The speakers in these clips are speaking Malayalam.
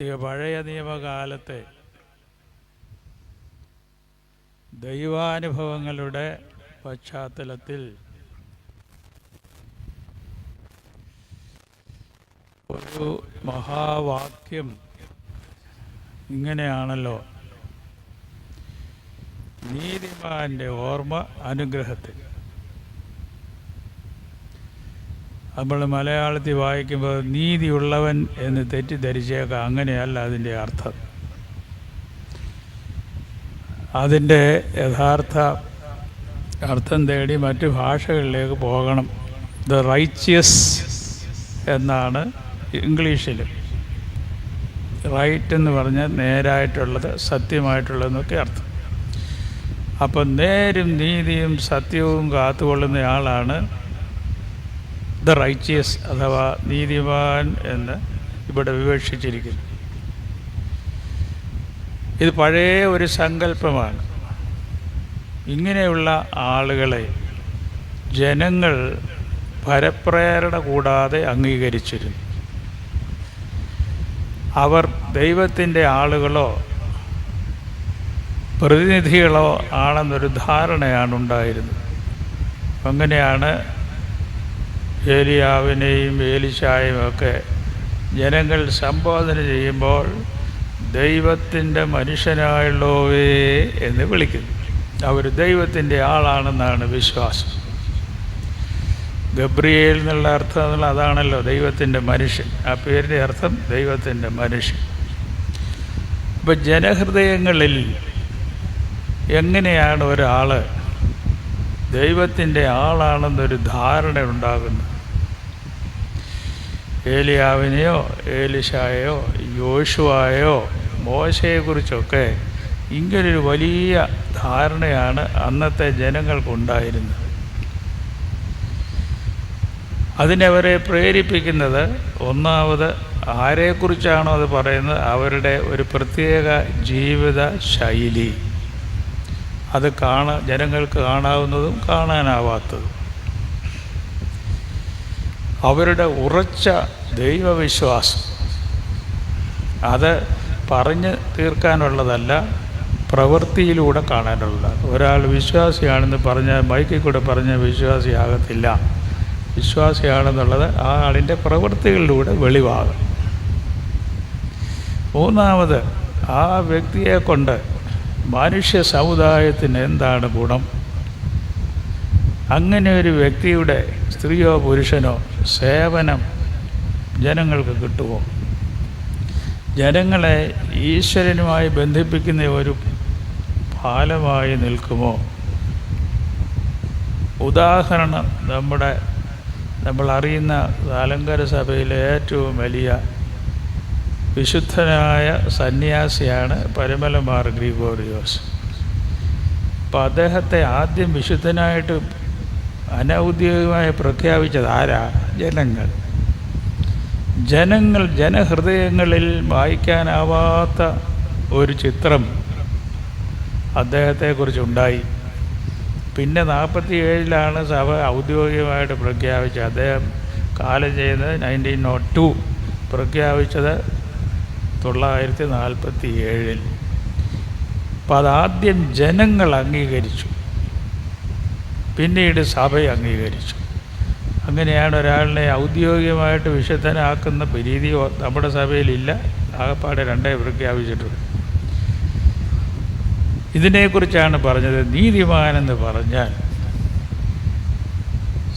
പഴയ നിയമകാലത്തെ ദൈവാനുഭവങ്ങളുടെ പശ്ചാത്തലത്തിൽ ഒരു മഹാവാക്യം ഇങ്ങനെയാണല്ലോ. നീതിമാന്റെ ഓർമ്മ അനുഗ്രഹത്തിൽ. നമ്മൾ മലയാളത്തിൽ വായിക്കുമ്പോൾ നീതിയുള്ളവൻ എന്ന് തെറ്റിദ്ധരിച്ചേക്കാം അങ്ങനെയല്ല അതിന്റെ അർത്ഥം. അതിന്റെ യഥാർത്ഥ അർത്ഥം തേടി മറ്റു ഭാഷകളിലേക്ക് പോകണം. ദ റൈച്ചിയസ് എന്നാണ് ഇംഗ്ലീഷിൽ. റൈറ്റ് എന്ന് പറഞ്ഞാൽ നേരായിട്ടുള്ളത് സത്യമായിട്ടുള്ളതെന്നൊക്കെ അർത്ഥം. അപ്പം നേരും നീതിയും സത്യവും കാത്തുകൊള്ളുന്നയാളാണ് ദ റൈച്ചിയസ് അഥവാ നീതിമാൻ എന്ന് ഇവിടെ വിവക്ഷിച്ചിരിക്കുന്നു. ഇത് പഴയ ഒരു സങ്കല്പമാണ്. ഇങ്ങനെയുള്ള ആളുകളെ ജനങ്ങൾ പരപ്രേരണ കൂടാതെ അംഗീകരിച്ചിരുന്നു. അവർ ദൈവത്തിന്റെ ആളുകളോ പ്രതിനിധികളോ ആണെന്നൊരു ധാരണയാണ് ഉണ്ടായിരുന്നത് അങ്ങനെയാണ് ഏലിയാവിനെയും ഏലിശായും ഒക്കെ ജനങ്ങൾ സംബോധന ചെയ്യുമ്പോൾ ദൈവത്തിന്റെ മനുഷ്യനായുള്ളവേ എന്ന് വിളിക്കുന്നു. അവർ ദൈവത്തിന്റെ ആളാണെന്നാണ് വിശ്വാസം. ഗബ്രിയേൽ എന്നുള്ള അർത്ഥം എന്നുള്ള അതാണല്ലോ ദൈവത്തിന്റെ മനുഷ്യൻ. ആ പേരിന്റെ അർത്ഥം ദൈവത്തിന്റെ മനുഷ്യൻ. അപ്പോൾ ജനഹൃദയങ്ങളിൽ എങ്ങനെയാണ് ഒരാൾ ദൈവത്തിന്റെ ആളാണെന്നൊരു ധാരണ ഉണ്ടാകുന്നത്? ഏലിയാവിനെയോ ഏലിഷായോ യോശുവായോ മോശയെക്കുറിച്ചൊക്കെ ഇങ്ങനൊരു വലിയ ധാരണയാണ് അന്നത്തെ ജനങ്ങൾക്കുണ്ടായിരുന്നത്. അതിനവരെ പ്രേരിപ്പിക്കുന്നത് ഒന്നാമത് ആരെക്കുറിച്ചാണോ അത് പറയുന്നത്? അവരുടെ ഒരു പ്രത്യേക ജീവിത ശൈലി. അത് കാണ ജനങ്ങൾക്ക് കാണാവുന്നതും കാണാനാവാത്തതും. അവരുടെ ഉറച്ച ദൈവവിശ്വാസം. അത് പറഞ്ഞ് തീർക്കാനുള്ളതല്ല പ്രവൃത്തിയിലൂടെ കാണാനുള്ളതാണ്. ഒരാൾ വിശ്വാസിയാണെന്ന് പറഞ്ഞാൽ മൈക്കിൽ കൂടെ പറഞ്ഞാൽ വിശ്വാസിയാകത്തില്ല. വിശ്വാസിയാണെന്നുള്ളത് ആ ആളിന്റെ പ്രവൃത്തികളിലൂടെ വെളിവാകും. മൂന്നാമത് ആ വ്യക്തിയെ കൊണ്ട് മനുഷ്യ സമുദായത്തിന് എന്താണ് ഗുണം? അങ്ങനെ ഒരു വ്യക്തിയുടെ സ്ത്രീയോ പുരുഷനോ സേവനം ജനങ്ങൾക്ക് കിട്ടുമോ? ജനങ്ങളെ ഈശ്വരനുമായി ബന്ധിപ്പിക്കുന്ന ഒരു പാലമായി നിൽക്കുമോ? ഉദാഹരണം നമ്മുടെ നമ്മൾ അറിയുന്ന അലങ്കാര സഭയിലെ ഏറ്റവും വലിയ വിശുദ്ധനായ സന്യാസിയാണ് പരമലമാർ ഗ്രിഗോറിയോസ്. അപ്പോൾ അദ്ദേഹത്തെ ആദ്യം വിശുദ്ധനായിട്ട് അനൗദ്യോഗികമായി പ്രഖ്യാപിച്ചത് ആരാ? ജനങ്ങൾ. ജനങ്ങൾ ജനഹൃദയങ്ങളിൽ വായിക്കാനാവാത്ത ഒരു ചിത്രം അദ്ദേഹത്തെക്കുറിച്ചുണ്ടായി പിന്നെ നാൽപ്പത്തി ഏഴിലാണ് സഭ ഔദ്യോഗികമായിട്ട് പ്രഖ്യാപിച്ചത്. അദ്ദേഹം കാലം ചെയ്യുന്നത് നയന്റീൻ നോട്ട് ടു പ്രഖ്യാപിച്ചത് തൊള്ളായിരത്തി നാൽപ്പത്തി ഏഴിൽ അപ്പം അതാദ്യം ജനങ്ങൾ അംഗീകരിച്ചു. പിന്നീട് സഭ അംഗീകരിച്ചു. അങ്ങനെയാണ് ഒരാളിനെ ഔദ്യോഗികമായിട്ട് വിശുദ്ധനാക്കുന്ന രീതി നമ്മുടെ സഭയിലില്ല. ആകപ്പാടെ രണ്ടേ പ്രഖ്യാപിച്ചിട്ടുണ്ട്. ഇതിനെക്കുറിച്ചാണ് പറഞ്ഞത്. നീതിമാനെന്ന് പറഞ്ഞാൽ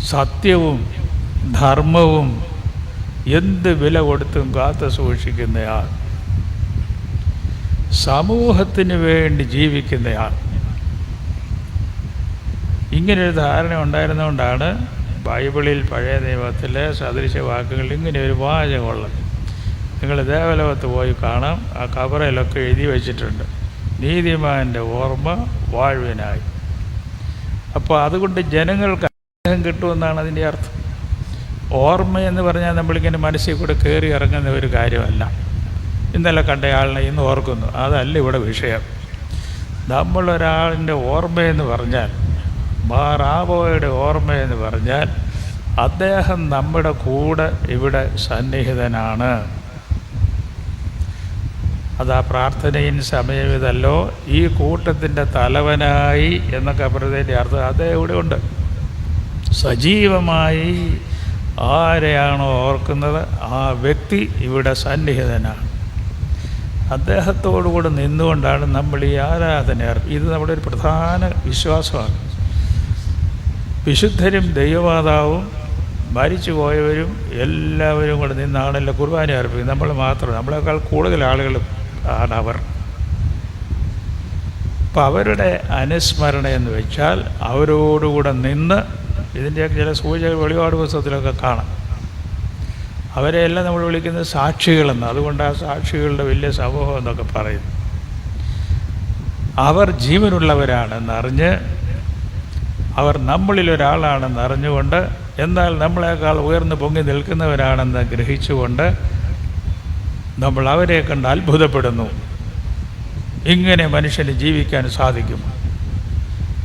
സത്യവും ധർമ്മവും എന്ത് വില കൊടുത്തും കാത്തു സൂക്ഷിക്കുന്നയാൾ. സമൂഹത്തിന് വേണ്ടി ജീവിക്കുന്നയാൾ. ഇങ്ങനൊരു ധാരണ ഉണ്ടായിരുന്നുകൊണ്ടാണ് ബൈബിളിൽ പഴയ നിയമത്തിലെ സദൃശ വാക്കുകൾ ഇങ്ങനെ ഒരു വാചകമുള്ളത് നിങ്ങൾ ദേവലോകത്ത് പോയി കാണാം ആ കബറയിലൊക്കെ എഴുതി വച്ചിട്ടുണ്ട്. നീതിമാന്റെ ഓർമ്മ വാഴ്വിനായി. അപ്പോൾ അതുകൊണ്ട് ജനങ്ങൾക്ക് അനുഗ്രഹം കിട്ടുമെന്നാണ് അതിന്റെ അർത്ഥം. ഓർമ്മ എന്ന് പറഞ്ഞാൽ നമ്മളിങ്ങനെ മനസ്സിൽ കൂടെ കയറി ഇറങ്ങുന്ന ഒരു കാര്യമല്ല. ഇന്നലെ കണ്ടയാളിനെ ഇന്ന് ഓർക്കുന്നു. അതല്ല ഇവിടെ വിഷയം. നമ്മളൊരാളിന്റെ ഓർമ്മയെന്ന് പറഞ്ഞാൽ മാറാബോയുടെ ഓർമ്മയെന്ന് പറഞ്ഞാൽ അദ്ദേഹം നമ്മുടെ കൂടെ ഇവിടെ സന്നിഹിതനാണ്. അതാ പ്രാർത്ഥനയും സമയം ഇതല്ലോ. ഈ കൂട്ടത്തിന്റെ തലവനായി എന്നൊക്കെ പറഞ്ഞതിന്റെ അർത്ഥം അദ്ദേഹം ഇവിടെ ഉണ്ട്. സജീവമായി ആരെയാണോ ഓർക്കുന്നത്? ആ വ്യക്തി ഇവിടെ സന്നിഹിതനാണ്. അദ്ദേഹത്തോടുകൂടെ നിന്നുകൊണ്ടാണ് നമ്മൾ ഈ ആരാധന ഇത് നമ്മുടെ ഒരു പ്രധാന വിശ്വാസമാണ്. വിശുദ്ധരും ദൈവമാതാവും മരിച്ചു പോയവരും എല്ലാവരും കൂടെ നിന്നാണല്ലോ കുർബാന അർപ്പിക്കുന്നത്. നമ്മൾ മാത്രം നമ്മളെക്കാൾ കൂടുതൽ ആളുകൾ ആണ് അവർ. അപ്പം അവരുടെ അനുസ്മരണ എന്ന് വെച്ചാൽ അവരോടുകൂടെ നിന്ന് ഇതിന്റെയൊക്കെ ചില സൂചക വെളിപാട് പുസ്തകത്തിലൊക്കെ കാണാം. അവരെയെല്ലാം നമ്മൾ വിളിക്കുന്നത് സാക്ഷികളെന്ന്. അതുകൊണ്ട് ആ സാക്ഷികളുടെ വലിയ സമൂഹം എന്നൊക്കെ പറയുന്നു. അവർ ജീവനുള്ളവരാണെന്നറിഞ്ഞ് അവർ നമ്മളിൽ ഒരാളാണെന്ന് അറിഞ്ഞുകൊണ്ട് എന്നാൽ നമ്മളെക്കാൾ ഉയർന്നു പൊങ്ങി നിൽക്കുന്നവരാണെന്ന് ഗ്രഹിച്ചുകൊണ്ട് നമ്മൾ അവരെ കണ്ട് അത്ഭുതപ്പെടുന്നു. ഇങ്ങനെ മനുഷ്യന് ജീവിക്കാൻ സാധിക്കും.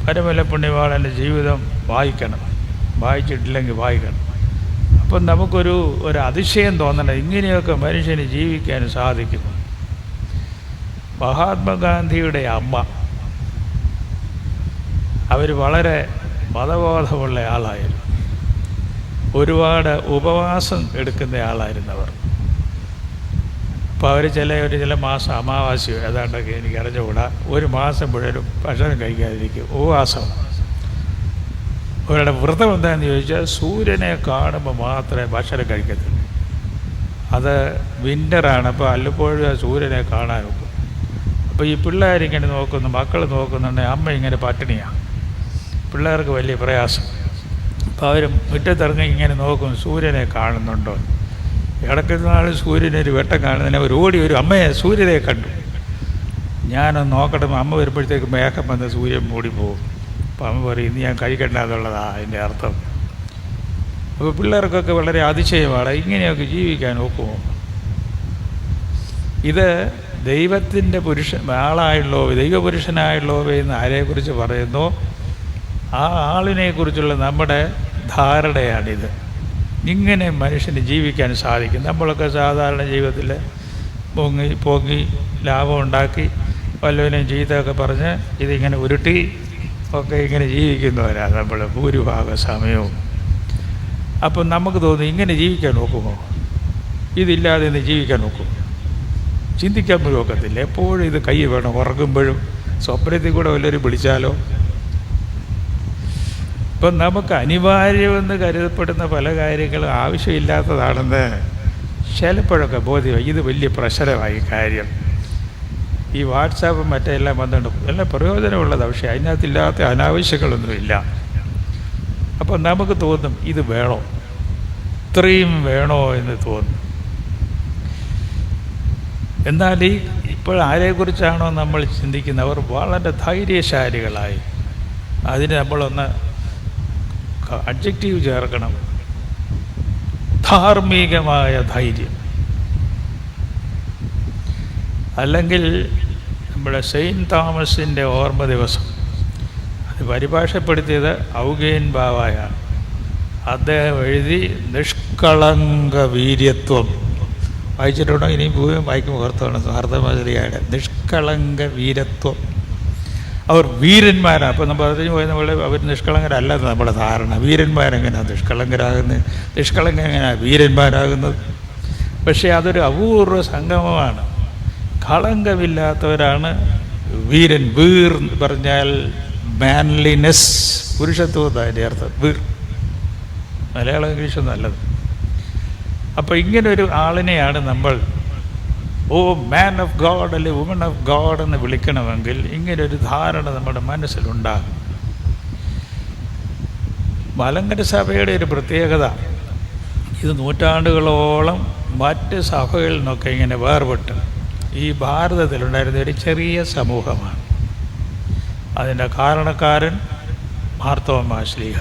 പരമല പുണ്യവാളന്റെ ജീവിതം വായിക്കണം. വായിച്ചിട്ടില്ലെങ്കിൽ വായിക്കണം. അപ്പം നമുക്കൊരു ഒരു അതിശയം തോന്നണം ഇങ്ങനെയൊക്കെ മനുഷ്യന് ജീവിക്കാൻ സാധിക്കും. മഹാത്മാഗാന്ധിയുടെ അമ്മ അവർ വളരെ മതബോധമുള്ള ആളായിരുന്നു. ഒരുപാട് ഉപവാസം എടുക്കുന്ന ആളായിരുന്നു അവർ അപ്പോൾ അവർ ചില ഒരു ചില മാസം അമാവാസ്യോ ഏതാണ്ടൊക്കെ എനിക്ക് അറിഞ്ഞുകൂടാ. ഒരു മാസം മുഴുവനും ഭക്ഷണം കഴിക്കാതിരിക്കും ഉപവാസം. അവരുടെ വ്രതം എന്താണെന്ന് ചോദിച്ചാൽ സൂര്യനെ കാണുമ്പോൾ മാത്രമേ ഭക്ഷണം കഴിക്കത്തുള്ളൂ. അത് വിന്ററാണ് അപ്പോൾ അല്ലപ്പോഴും സൂര്യനെ കാണാൻ അപ്പോൾ ഈ പിള്ളേരിങ്ങനെ നോക്കുന്നു മക്കൾ നോക്കുന്നുണ്ടെങ്കിൽ അമ്മ ഇങ്ങനെ പട്ടിണിയാണ് പിള്ളേർക്ക് വലിയ പ്രയാസം. അപ്പോൾ അവർ മുറ്റത്തിറങ്ങി ഇങ്ങനെ നോക്കും സൂര്യനെ കാണുന്നുണ്ടോ? ഇടക്കുന്നാൾ നാൾ സൂര്യനൊരു വെട്ടം കാണുന്നതിന് അവർ ഓടി ഒരു അമ്മയെ സൂര്യനെ കണ്ടു. ഞാനൊന്ന് നോക്കട്ടെ അമ്മ വരുമ്പോഴത്തേക്ക് മേഘം വന്ന് സൂര്യൻ മൂടി പോകും. അപ്പോൾ അമ്മ പറയും ഇന്ന് ഞാൻ കഴിക്കണ്ട അതിന്റെ അർത്ഥം. അപ്പോൾ പിള്ളേർക്കൊക്കെ വളരെ അതിശയമാണ് ഇങ്ങനെയൊക്കെ ജീവിക്കാൻ ഒക്കുമോ ഇത് ദൈവത്തിന്റെ പുരുഷ ആളായുള്ളോ ദൈവപുരുഷനായുള്ളോ എന്ന് ആരെക്കുറിച്ച് പറയുന്നു? ആ ആളിനെക്കുറിച്ചുള്ള നമ്മുടെ ധാരണയാണിത്. ഇങ്ങനെ മനുഷ്യന് ജീവിക്കാൻ സാധിക്കും. നമ്മളൊക്കെ സാധാരണ ജീവിതത്തിൽ പൊങ്ങി പൊങ്ങി ലാഭം ഉണ്ടാക്കി വല്ലവനെയും ചീത്തയൊക്കെ പറഞ്ഞ് ഇതിങ്ങനെ ഉരുട്ടി ഒക്കെ ഇങ്ങനെ ജീവിക്കുന്നവരാണ് നമ്മൾ ഭൂരിഭാഗ സമയവും. അപ്പം നമുക്ക് തോന്നി ഇങ്ങനെ ജീവിക്കാൻ നോക്കുമോ? ഇതില്ലാതെ ഇന്ന് ജീവിക്കാൻ നോക്കും. ചിന്തിക്കാൻ പോലും ഒക്കത്തില്ല. എപ്പോഴും ഇത് കൈ വേണം. ഉറങ്ങുമ്പോഴും സ്വപ്നത്തിൽ കൂടെ വല്ലവരും വിളിച്ചാലോ? ഇപ്പം നമുക്ക് അനിവാര്യമെന്ന് കരുതപ്പെടുന്ന പല കാര്യങ്ങളും ആവശ്യമില്ലാത്തതാണെന്ന് ചിലപ്പോഴൊക്കെ ബോധ്യമായി. ഇത് വലിയ പ്രശ്നമായി കാര്യം. ഈ വാട്സാപ്പും മറ്റെല്ലാം വന്നിട്ട് എല്ലാം പ്രയോജനമുള്ളത് പക്ഷേ അതിനകത്തില്ലാത്ത അനാവശ്യങ്ങളൊന്നുമില്ല. അപ്പം നമുക്ക് തോന്നും ഇത് വേണോ? ഇത്രയും വേണോ എന്ന് തോന്നും. എന്നാൽ ഈ ഇപ്പോൾ ആരെക്കുറിച്ചാണോ നമ്മൾ ചിന്തിക്കുന്നത്? അവർ വളരെ ധൈര്യശാലികളായി. അതിന് നമ്മളൊന്ന് അഡ്ജക്റ്റീവ് ചേർക്കണം. ധാർമ്മികമായ ധൈര്യം. അല്ലെങ്കിൽ നമ്മുടെ സെയിന്റ് തോമസിന്റെ ഓർമ്മ ദിവസം. അത് പരിഭാഷപ്പെടുത്തിയത് ഔഗേൻ ബാവായാണ്. അദ്ദേഹം എഴുതി നിഷ്കളങ്ക വീര്യത്വം. വായിച്ചിട്ടുണ്ടോ? ഇനിയും ഭൂമി വായിക്കും ഓർത്താണ്. സ്വാർത്ഥമാതിരിയാണ് നിഷ്കളങ്ക വീരത്വം അവർ വീരന്മാരാണ് അപ്പോൾ നമ്മൾ പറഞ്ഞു പോയി നമ്മൾ അവർ നിഷ്കളങ്കരല്ല നമ്മുടെ ധാരണ. വീരന്മാരെങ്ങനെയാണ് നിഷ്കളങ്കരാകുന്നത് നിഷ്കളങ്ക എങ്ങനെയാണ് വീരന്മാരാകുന്നത്? പക്ഷേ അതൊരു അപൂർവ സംഗമമാണ്. കളങ്കമില്ലാത്തവരാണ് വീരൻ വീർ എന്ന് പറഞ്ഞാൽ മാൻലിനെസ് പുരുഷത്വം അതിന്റെ അർത്ഥം. വീർ. മലയാളം ഇംഗ്ലീഷ് നല്ലത് അപ്പോൾ ഇങ്ങനൊരു ആളിനെയാണ് നമ്മൾ ഓ മാൻ ഓഫ് ഗോഡ് അല്ലെ വുമൺ ഓഫ് ഗോഡ് എന്ന് വിളിക്കണമെങ്കിൽ ഇങ്ങനെ ഒരു ധാരണ നമ്മുടെ മനസ്സിലുണ്ടാകും. മലങ്കര സഭയുടെ ഒരു പ്രത്യേകത ഇത് നൂറ്റാണ്ടുകളോളം മറ്റ് സഭകളിൽ നിന്നൊക്കെ ഇങ്ങനെ വേർപെട്ട് ഈ ഭാരതത്തിലുണ്ടായിരുന്ന ഒരു ചെറിയ സമൂഹമാണ്. അതിന്റെ കാരണക്കാരൻ മാർത്തോമ ശ്ലീഹ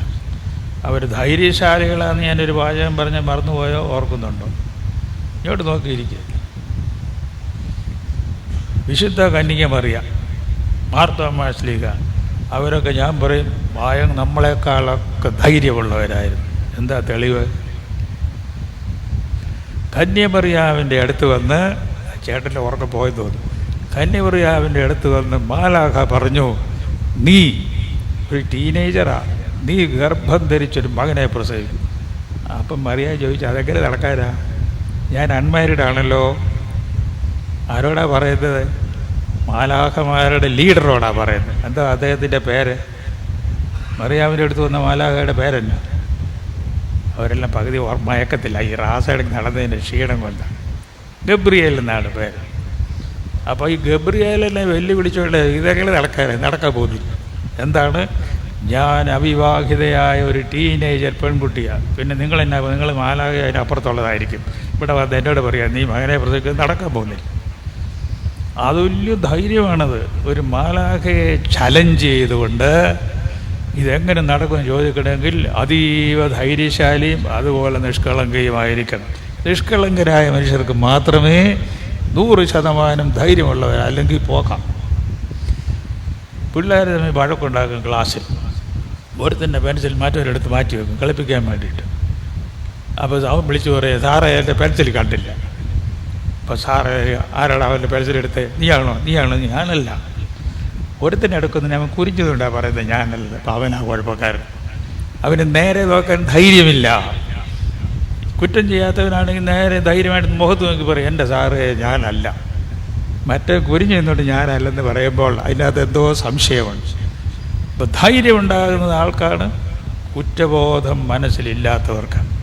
അവർ ധൈര്യശാലികളാണെന്ന് ഞാനൊരു വാചകം പറഞ്ഞ് മറന്നുപോയോ ഓർക്കുന്നുണ്ടോ? ഇങ്ങോട്ട് നോക്കിയിരിക്കുക വിശുദ്ധ കന്യക മറിയ ശ്ലീഹ അവരൊക്കെ ഞാൻ പറയും വായം നമ്മളെക്കാളൊക്കെ ധൈര്യമുള്ളവരായിരുന്നു. എന്താ തെളിവ്? കന്യമറിയാവിന്റെ അടുത്ത് വന്ന് ചേട്ടന്റെ ഉറക്കം പോയെന്ന് തോന്നുന്നു. കന്യമറിയാവിന്റെ അടുത്ത് വന്ന് മാലാഖ പറഞ്ഞു നീ ഒരു ടീനേജറാ. നീ ഗർഭം ധരിച്ചൊരു മകനെ പ്രസവിക്കും. അപ്പം മറിയ ചോദിച്ചു അതെങ്ങനെ നടക്കാനാ? ഞാൻ അൺമാരിഡ് ആണല്ലോ ആരോടാ പറയുന്നത്? മാലാഹമാരുടെ ലീഡറോടാ പറയുന്നത്. എന്താ അദ്ദേഹത്തിന്റെ പേര്? മറിയാമിന്റെ അടുത്ത് വന്ന മാലാഹയുടെ പേരല്ല. അവരെല്ലാം പകുതി മയക്കത്തില്ല ഈ റാസയുടെ നടന്നതിന്റെ ക്ഷീണം കൊണ്ട്. ഗബ്രിയേൽ എന്നാണ് പേര്. അപ്പോൾ ഈ ഗബ്രിയേലിനെ വെല്ലുവിളിച്ചുകൊണ്ട് ഇതെങ്ങനെ നടക്കാൻ നടക്കാൻ പോകുന്നില്ല. എന്താണ്? ഞാൻ അവിവാഹിതയായ ഒരു ടീനേജർ പെൺകുട്ടിയാണ് പിന്നെ നിങ്ങൾ എന്നാ നിങ്ങൾ മാലാഖ അതിനപ്പുറത്തുള്ളതായിരിക്കും. ഇവിടെ വന്ന് എന്നോട് പറയാം നീ മകനെ പ്രസവിക്കുന്നത് നടക്കാൻ പോകുന്നില്ല. അതുല്യ ധൈര്യമാണത്. ഒരു മാലാഖയെ ചലഞ്ച് ചെയ്തുകൊണ്ട് ഇതെങ്ങനെ നടക്കുമെന്ന് ചോദിക്കണമെങ്കിൽ അതീവ ധൈര്യശാലിയും അതുപോലെ നിഷ്കളങ്കയുമായിരിക്കണം. നിഷ്കളങ്കരായ മനുഷ്യർക്ക് മാത്രമേ നൂറ് ശതമാനം ധൈര്യമുള്ളവർ അല്ലെങ്കിൽ പോക്കാം പിള്ളേർ തമ്മിൽ വഴക്കുണ്ടാക്കും ക്ലാസ്സിൽ. ഒരുത്തന്റെ പെൻസിൽ മറ്റൊരിടത്ത് മാറ്റി വെക്കും കളിപ്പിക്കാൻ വേണ്ടിയിട്ട്. അപ്പോൾ അവൻ വിളിച്ചു പറയാം സാറേ എന്റെ പെൻസിൽ കണ്ടില്ല. അപ്പോൾ സാറ് ആരാടാ അവന്റെ പെൻസിലെടുത്ത് നീയാണോ? നീയാണോ ഞാനല്ല. ഒരുത്തന്നെ എടുക്കുന്ന അവൻ കുരിഞ്ഞതുകൊണ്ടാണ് പറയുന്നത് ഞാനല്ല. പാവന കുഴപ്പക്കാരൻ. അവന് നേരെ നോക്കാൻ ധൈര്യമില്ല. കുറ്റം ചെയ്യാത്തവനാണെങ്കിൽ നേരെ ധൈര്യമായിട്ട് മുഖത്ത് നോക്കി പറയും എന്റെ സാറ് ഞാനല്ല. മറ്റേ കുരിഞ്ഞു നിന്നോട്ട് ഞാനല്ലെന്ന് പറയുമ്പോൾ അതിനകത്ത് എന്തോ സംശയമുണ്ട്. അപ്പം ധൈര്യം ഉണ്ടാകുന്നത് ആൾക്കാണ് കുറ്റബോധം മനസ്സിലില്ലാത്തവർക്കാണ്.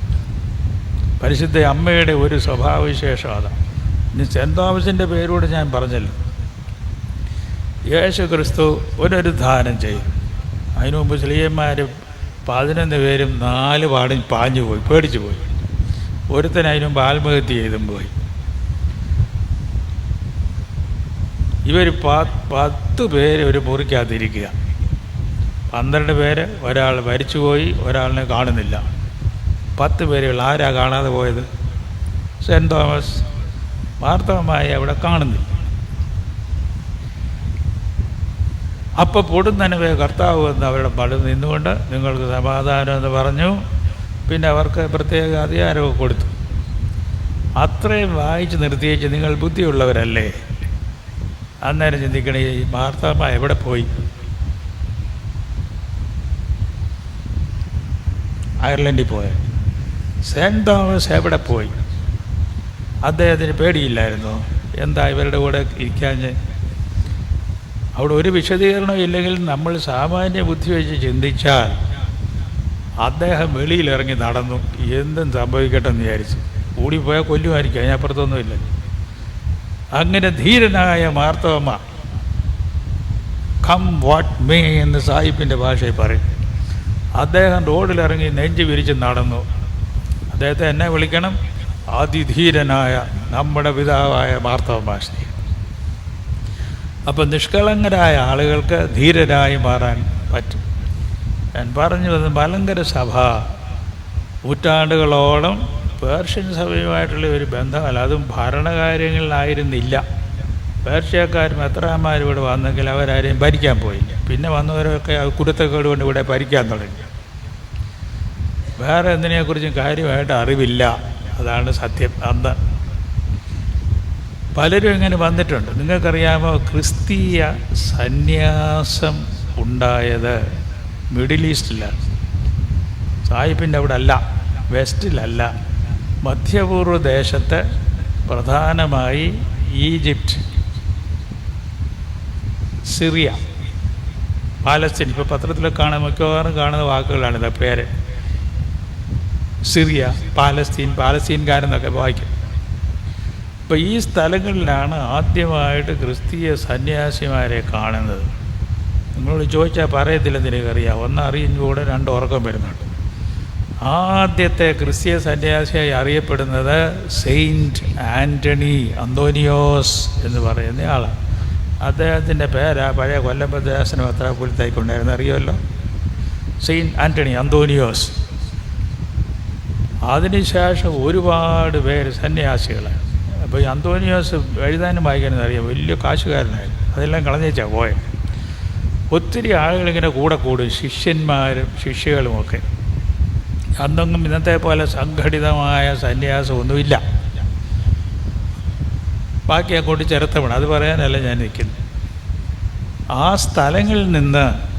പരിശുദ്ധ അമ്മയുടെ ഒരു സ്വഭാവവിശേഷം അതാണ് ഇനി സെന്റ് തോമസിന്റെ പേരൂടെ ഞാൻ പറഞ്ഞല്ലോ. യേശു ക്രിസ്തു പുനരുദ്ധാനം ചെയ്യും. അതിനു മുമ്പ് സ്ത്രീയന്മാർ പതിനൊന്ന് പേരും നാല് പാടും പാഞ്ഞു പോയി പേടിച്ചു പോയി. ഒരുത്തൻ അതിനു മുമ്പ് ആത്മഹത്യ ചെയ്തും പോയി. ഇവർ പത്ത് പേര് ഒരു മുറിക്കകത്തിരിക്കുക. പന്ത്രണ്ട് പേര് ഒരാൾ മരിച്ചു പോയി ഒരാളിനെ കാണുന്നില്ല. പത്ത് പേരുകൾ ആരാ കാണാതെ പോയത്? സെന്റ് തോമസ് വാർത്തവമായി അവിടെ കാണുന്നില്ല. അപ്പോൾ പൊടുന്നനുവേ കർത്താവ് എന്ന് അവരുടെ പടു നിന്നുകൊണ്ട് നിങ്ങൾക്ക് സമാധാനം എന്ന് പറഞ്ഞു. പിന്നെ അവർക്ക് പ്രത്യേക അധികാരമൊക്കെ കൊടുത്തു. അത്രയും വായിച്ച് നിർത്തിയേച്ച് നിങ്ങൾ ബുദ്ധിയുള്ളവരല്ലേ? അന്നേരം ചിന്തിക്കണേ ഈ മാർത്താമ്മ എവിടെ പോയി? അയർലൻഡിൽ പോയ. സെന്റ് തോമസ് എവിടെ പോയി? അദ്ദേഹത്തിന് പേടിയില്ലായിരുന്നു. എന്താ ഇവരുടെ കൂടെ ഇരിക്കാഞ്ഞ്? അവിടെ ഒരു വിശദീകരണം ഇല്ലെങ്കിൽ നമ്മൾ സാമാന്യ ബുദ്ധി വെച്ച് ചിന്തിച്ചാൽ അദ്ദേഹം വെളിയിലിറങ്ങി നടന്നു. എന്തും സംഭവിക്കട്ടെ എന്ന് വിചാരിച്ചു. ഓടിപ്പോയാൽ കൊല്ലുമായിരിക്കും അതിനപ്പുറത്തൊന്നുമില്ല അങ്ങനെ ധീരനായ മാർത്തവമ്മ കം വാട്ട് മേ എന്ന് സാഹിബിന്റെ ഭാഷയിൽ പറയും. അദ്ദേഹം റോഡിലിറങ്ങി നെഞ്ച് വിരിച്ച് നടന്നു. അദ്ദേഹത്തെ എന്നെ വിളിക്കണം? അതിധീരനായ നമ്മുടെ പിതാവായ മാർത്തവമ്മ ശ്രീ അപ്പം നിഷ്കളങ്കരായ ആളുകൾക്ക് ധീരരായി മാറാൻ പറ്റും. ഞാൻ പറഞ്ഞു വന്ന മലങ്കര സഭ നൂറ്റാണ്ടുകളോളം പേർഷ്യൻ സഭയുമായിട്ടുള്ള ഒരു ബന്ധമല്ല. അതും ഭരണകാര്യങ്ങളിലായിരുന്നില്ല. പേർഷ്യക്കാരും എത്രാമാരും ഇവിടെ വന്നെങ്കിൽ അവരാരെയും ഭരിക്കാൻ പോയില്ല. പിന്നെ വന്നവരൊക്കെ കുരുത്തക്കേട് കൊണ്ട് ഇവിടെ ഭരിക്കാൻ തുടങ്ങി. വേറെ എന്തിനെക്കുറിച്ചും കാര്യമായിട്ട് അറിവില്ല. അതാണ് സത്യം. അന്ന് പലരും ഇങ്ങനെ വന്നിട്ടുണ്ട്. നിങ്ങൾക്കറിയാമോ ക്രിസ്തീയ സന്യാസം ഉണ്ടായത് മിഡിൽ ഈസ്റ്റിലാണ് സാഹിബിന്റെ അവിടെ അല്ല വെസ്റ്റിലല്ല. മധ്യപൂർവ ദേശത്ത് പ്രധാനമായി ഈജിപ്റ്റ് സിറിയ പാലസ്തീൻ. ഇപ്പോൾ പത്രത്തിലൊക്കെ കാണുന്ന മിക്കവാറും കാണുന്ന വാക്കുകളാണിത് പേര്. സിറിയ പാലസ്തീൻ പാലസ്തീൻകാരെന്നൊക്കെ വായിക്കും. അപ്പോൾ ഈ സ്ഥലങ്ങളിലാണ് ആദ്യമായിട്ട് ക്രിസ്തീയ സന്യാസിമാരെ കാണുന്നത്. നിങ്ങളോട് ചോദിച്ചാൽ പറയത്തില്ല എനിക്കറിയാം ഒന്ന് അറിയുമ്പോൾ രണ്ട് ഉറക്കം വരുന്നുണ്ട്. ആദ്യത്തെ ക്രിസ്തീയ സന്യാസിയായി അറിയപ്പെടുന്നത് സെയിന്റ് ആന്റണി അന്തോനിയോസ് എന്ന് പറയുന്ന ആളാണ്. അദ്ദേഹത്തിന്റെ പേരാ പഴയ കൊല്ലം എത്ര പുലത്തായിക്കൊണ്ടായിരുന്നു അറിയുമല്ലോ? സെയിന്റ് ആന്റണി അന്തോനിയോസ്. അതിനുശേഷം ഒരുപാട് പേര് സന്യാസികളാണ് അപ്പോൾ ഈ അന്തോനിയോസ് എഴുതാനും വായിക്കാനും അറിയാം. വലിയ കാശുകാരനായിരുന്നു. അതെല്ലാം കളഞ്ഞേച്ചാ പോയത് ഒത്തിരി ആളുകളിങ്ങനെ കൂടെ കൂടും. ശിഷ്യന്മാരും ശിഷ്യകളുമൊക്കെ അന്നൊന്നും ഇന്നത്തെ പോലെ സംഘടിതമായ സന്യാസമൊന്നുമില്ല ബാക്കി അങ്ങോട്ട് ചിരത്തമാണ് അത് പറയാനല്ല ഞാൻ നിൽക്കുന്നത് ആ സ്ഥലങ്ങളിൽ നിന്ന്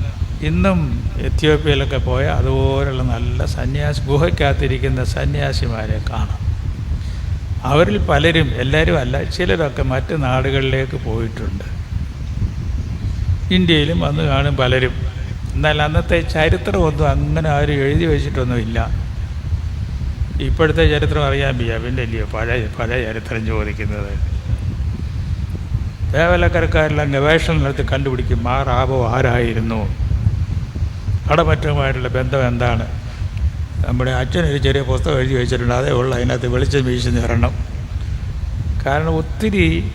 ഇന്നും എത്യോപ്യയിലൊക്കെ പോയ അതുപോലുള്ള നല്ല സന്യാസി ഗുഹയ്ക്കകത്തിരിക്കുന്ന സന്യാസിമാരെ കാണാം. അവരിൽ പലരും എല്ലാവരും അല്ല ചിലരൊക്കെ മറ്റ് നാടുകളിലേക്ക് പോയിട്ടുണ്ട്. ഇന്ത്യയിലും വന്ന് കാണും പലരും. എന്നാൽ അന്നത്തെ ചരിത്രമൊന്നും അങ്ങനെ ആരും എഴുതി വെച്ചിട്ടൊന്നുമില്ല. ഇപ്പോഴത്തെ ചരിത്രം അറിയാൻ വയ്യ. പിന്നെ അല്ലയോ പഴയ പഴയ ചരിത്രം ചോദിക്കുന്നത്. ദേവലക്കരക്കാരെല്ലാം ഗവേഷണം നടത്തി കണ്ടുപിടിക്കും മാറാവോ ആരായിരുന്നു? കടമറ്റവുമായിട്ടുള്ള ബന്ധം എന്താണ്? നമ്മുടെ അച്ഛനൊരു ചെറിയ പുസ്തകം എഴുതി വെച്ചിട്ടുണ്ട്. അതേ ഉള്ളൂ അതിനകത്ത് വെളിച്ചം വീശി നിറണം കാരണം ഒത്തിരി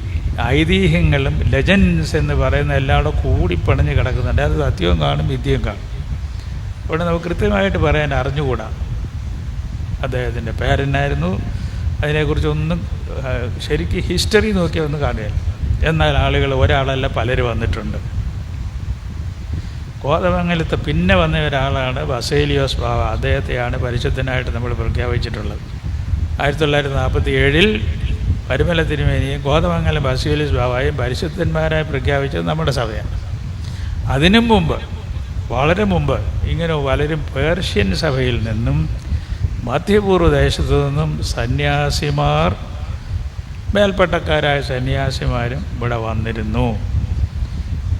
ഐതിഹ്യങ്ങളും ലെജൻസ് എന്ന് പറയുന്ന എല്ലാവരും കൂടി പണിഞ്ഞ് കിടക്കുന്നുണ്ട്. അത് സത്യവും കാണും വിദ്യയും കാണും. അവിടെ നമുക്ക് കൃത്യമായിട്ട് പറയാൻ അറിഞ്ഞുകൂടാ. അദ്ദേഹത്തിന്റെ പേരനായിരുന്നു അതിനെക്കുറിച്ചൊന്നും ശരിക്കും ഹിസ്റ്ററി നോക്കിയൊന്നും കാണുകയില്ല. എന്നാൽ ആളുകൾ ഒരാളല്ല പലരും വന്നിട്ടുണ്ട്. കോതമംഗലത്ത് പിന്നെ വന്ന ഒരാളാണ് ബസേലിയോസ് ബാവ. അദ്ദേഹത്തെയാണ് പരിശുദ്ധനായിട്ട് നമ്മൾ പ്രഖ്യാപിച്ചിട്ടുള്ളത്. ആയിരത്തി തൊള്ളായിരത്തി നാൽപ്പത്തി ഏഴിൽ പരുമല തിരുമേനിയും കോതമംഗലം ബസേലിയോസ് ബാവയും പരിശുദ്ധന്മാരായി പ്രഖ്യാപിച്ചത് നമ്മുടെ സഭയാണ്. അതിനും മുമ്പ് വളരെ മുമ്പ് ഇങ്ങനെ പലരും പേർഷ്യൻ സഭയിൽ നിന്നും മധ്യപൂർവ ദേശത്തു നിന്നും സന്യാസിമാർ മേൽപ്പട്ടക്കാരായ സന്യാസിമാരും ഇവിടെ വന്നിരുന്നു.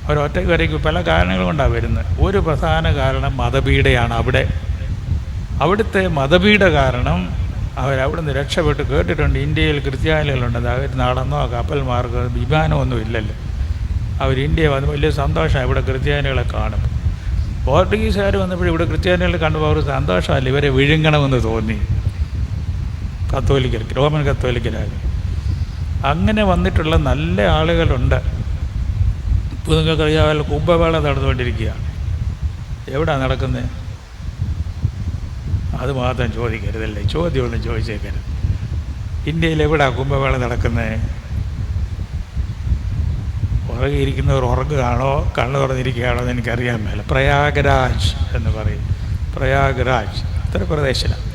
അവരൊറ്റയ്ക്ക് വരയ്ക്ക് പല കാരണങ്ങൾ കൊണ്ടാണ് വരുന്നത്. ഒരു പ്രധാന കാരണം മതപീഡയാണ് അവിടെ. അവിടുത്തെ മതപീഡ കാരണം അവരവിടെ നിന്ന് രക്ഷപ്പെട്ട് കേട്ടിട്ടുണ്ട്. ഇന്ത്യയിൽ ക്രിസ്ത്യാനികളുണ്ട്. അവർ നടന്നോ കപ്പൽ മാർഗോ വിമാനമൊന്നും ഇല്ലല്ലോ. അവർ ഇന്ത്യ വന്ന് വലിയ സന്തോഷമാണ് ഇവിടെ ക്രിസ്ത്യാനികളെ കാണും. പോർട്ടുഗീസുകാർ വന്നപ്പോൾ ഇവിടെ ക്രിസ്ത്യാനികളെ കണ്ടപ്പോൾ അവർ സന്തോഷമല്ല. ഇവരെ വിഴുങ്ങണമെന്ന് തോന്നി. കത്തോലിക്കർക്ക് റോമൻ കത്തോലിക്കരായി അങ്ങനെ വന്നിട്ടുള്ള നല്ല ആളുകളുണ്ട്. ഇപ്പോൾ നിങ്ങൾക്ക് അറിയാമല്ലോ കുംഭമേള നടന്നുകൊണ്ടിരിക്കുകയാണ് എവിടാ നടക്കുന്നത് അത് മാത്രം ചോദിക്കരുതല്ലേ ചോദ്യമൊന്നും ചോദിച്ചേക്കരുത്. ഇന്ത്യയിൽ എവിടാ കുംഭമേള നടക്കുന്നത് ഉറങ്ങിയിരിക്കുന്നവർ ഉറങ്ങുകയാണോ കണ്ണു തുറന്നിരിക്കുകയാണോ എന്ന് എനിക്കറിയാൻ മേല. പ്രയാഗരാജ് എന്ന് പറയും. പ്രയാഗരാജ് ഉത്തർപ്രദേശിലാണ്